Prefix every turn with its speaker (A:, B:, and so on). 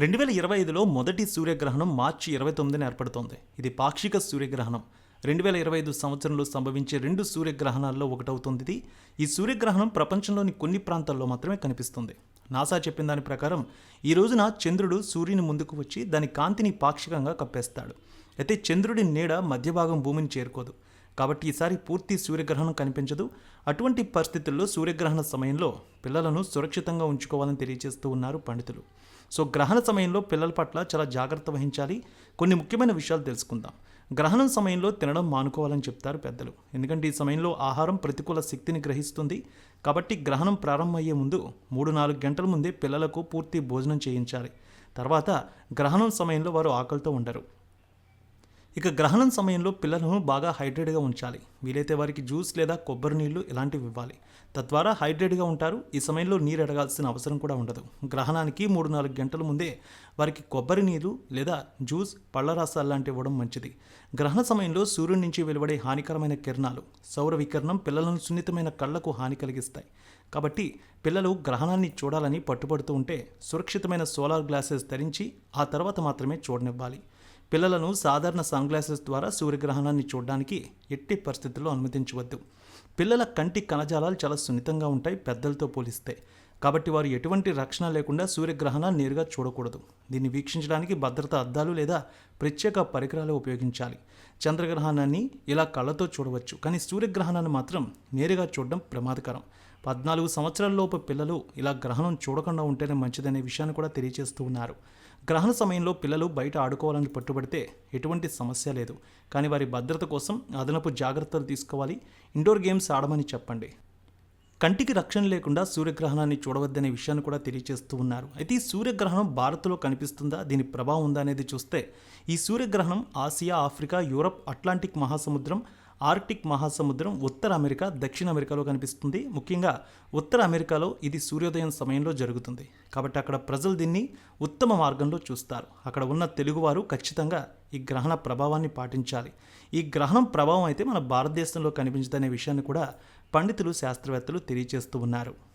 A: రెండు వేల ఇరవై ఐదులో మొదటి సూర్యగ్రహణం మార్చి ఇరవై తొమ్మిదిన ఏర్పడుతోంది. ఇది పాక్షిక సూర్యగ్రహణం. రెండు వేల ఇరవై ఐదు సంవత్సరంలో సంభవించే రెండు సూర్యగ్రహణాల్లో ఒకటవుతుంది ఇది. ఈ సూర్యగ్రహణం ప్రపంచంలోని కొన్ని ప్రాంతాల్లో మాత్రమే కనిపిస్తుంది. నాసా చెప్పిన దాని ప్రకారం ఈ రోజున చంద్రుడు సూర్యుని ముందుకు వచ్చి దాని కాంతిని పాక్షికంగా కప్పేస్తాడు. అయితే చంద్రుడి నీడ మధ్య భాగం భూమిని చేరుకోదు. కాబట్టి ఈసారి పూర్తి సూర్యగ్రహణం కనిపించదు. అటువంటి పరిస్థితుల్లో సూర్యగ్రహణ సమయంలో పిల్లలను సురక్షితంగా ఉంచుకోవాలని తెలియజేస్తూ ఉన్నారు పండితులు. సో గ్రహణ సమయంలో పిల్లల పట్ల చాలా జాగ్రత్త వహించాలి. కొన్ని ముఖ్యమైన విషయాలు తెలుసుకుందాం. గ్రహణం సమయంలో తినడం మానుకోవాలని చెప్తారు పెద్దలు. ఎందుకంటే ఈ సమయంలో ఆహారం ప్రతికూల శక్తిని గ్రహిస్తుంది. కాబట్టి గ్రహణం ప్రారంభమయ్యే ముందు మూడు నాలుగు గంటల ముందే పిల్లలకు పూర్తి భోజనం చేయించాలి. తర్వాత గ్రహణం సమయంలో వారు ఆకలితో ఉండరు. ఇక గ్రహణం సమయంలో పిల్లలను బాగా హైడ్రేట్గా ఉంచాలి. వీలైతే వారికి జ్యూస్ లేదా కొబ్బరి నీళ్ళు ఇలాంటివి ఇవ్వాలి. తద్వారా హైడ్రేట్గా ఉంటారు. ఈ సమయంలో నీరు ఎడగాల్సిన అవసరం కూడా ఉండదు. గ్రహణానికి మూడు నాలుగు గంటల ముందే వారికి కొబ్బరి నీరు లేదా జ్యూస్ పళ్ళ రసాలు లాంటివి ఇవ్వడం మంచిది. గ్రహణ సమయంలో సూర్యుడి నుంచి వెలువడే హానికరమైన కిరణాలు సౌర వికిరణం పిల్లలను సున్నితమైన కళ్ళకు హాని కలిగిస్తాయి. కాబట్టి పిల్లలు గ్రహణాన్ని చూడాలని పట్టుబడుతూ ఉంటే సురక్షితమైన సోలార్ గ్లాసెస్ ధరించి ఆ తర్వాత మాత్రమే చూడనివ్వాలి. పిల్లలను సాధారణ సన్గ్లాసెస్ ద్వారా సూర్యగ్రహణాన్ని చూడడానికి ఎట్టి పరిస్థితుల్లో అనుమతించవద్దు. పిల్లల కంటి కణజాలాలు చాలా సున్నితంగా ఉంటాయి పెద్దలతో పోలిస్తే. కాబట్టి వారు ఎటువంటి రక్షణ లేకుండా సూర్యగ్రహణాన్ని నేరుగా చూడకూడదు. దీన్ని వీక్షించడానికి భద్రత అద్దాలు లేదా ప్రత్యేక పరికరాలు ఉపయోగించాలి. చంద్రగ్రహణాన్ని ఇలా కళ్ళతో చూడవచ్చు కానీ సూర్యగ్రహణాన్ని మాత్రం నేరుగా చూడడం ప్రమాదకరం. పద్నాలుగు సంవత్సరాలలోపు పిల్లలు ఇలా గ్రహణం చూడకుండా ఉంటేనే మంచిదనే విషయాన్ని కూడా తెలియజేస్తూ ఉన్నారు. గ్రహణ సమయంలో పిల్లలు బయట ఆడుకోవాలని పట్టుబడితే ఎటువంటి సమస్య లేదు. కానీ వారి భద్రత కోసం అదనపు జాగ్రత్తలు తీసుకోవాలి. ఇండోర్ గేమ్స్ ఆడమని చెప్పండి. కంటికి రక్షణ లేకుండా సూర్యగ్రహణాన్ని చూడవద్దనే విషయాన్ని కూడా తెలియజేస్తూ ఉన్నారు. అయితే ఈ సూర్యగ్రహణం భారత్లో కనిపిస్తుందా? దీని ప్రభావం ఉందా అనేది చూస్తే ఈ సూర్యగ్రహణం ఆసియా ఆఫ్రికా యూరప్ అట్లాంటిక్ మహాసముద్రం ఆర్కిటిక్ మహాసముద్రం ఉత్తర అమెరికా దక్షిణ అమెరికాలో కనిపిస్తుంది. ముఖ్యంగా ఉత్తర అమెరికాలో ఇది సూర్యోదయం సమయంలో జరుగుతుంది. కాబట్టి అక్కడ ప్రజలు దీన్ని ఉత్తమ మార్గంలో చూస్తారు. అక్కడ ఉన్న తెలుగువారు ఖచ్చితంగా ఈ గ్రహణ ప్రభావాన్ని పాటించాలి. ఈ గ్రహణం ప్రభావం అయితే మన భారతదేశంలో కనిపించదనే విషయాన్ని కూడా పండితులు శాస్త్రవేత్తలు తెలియజేస్తూ ఉన్నారు.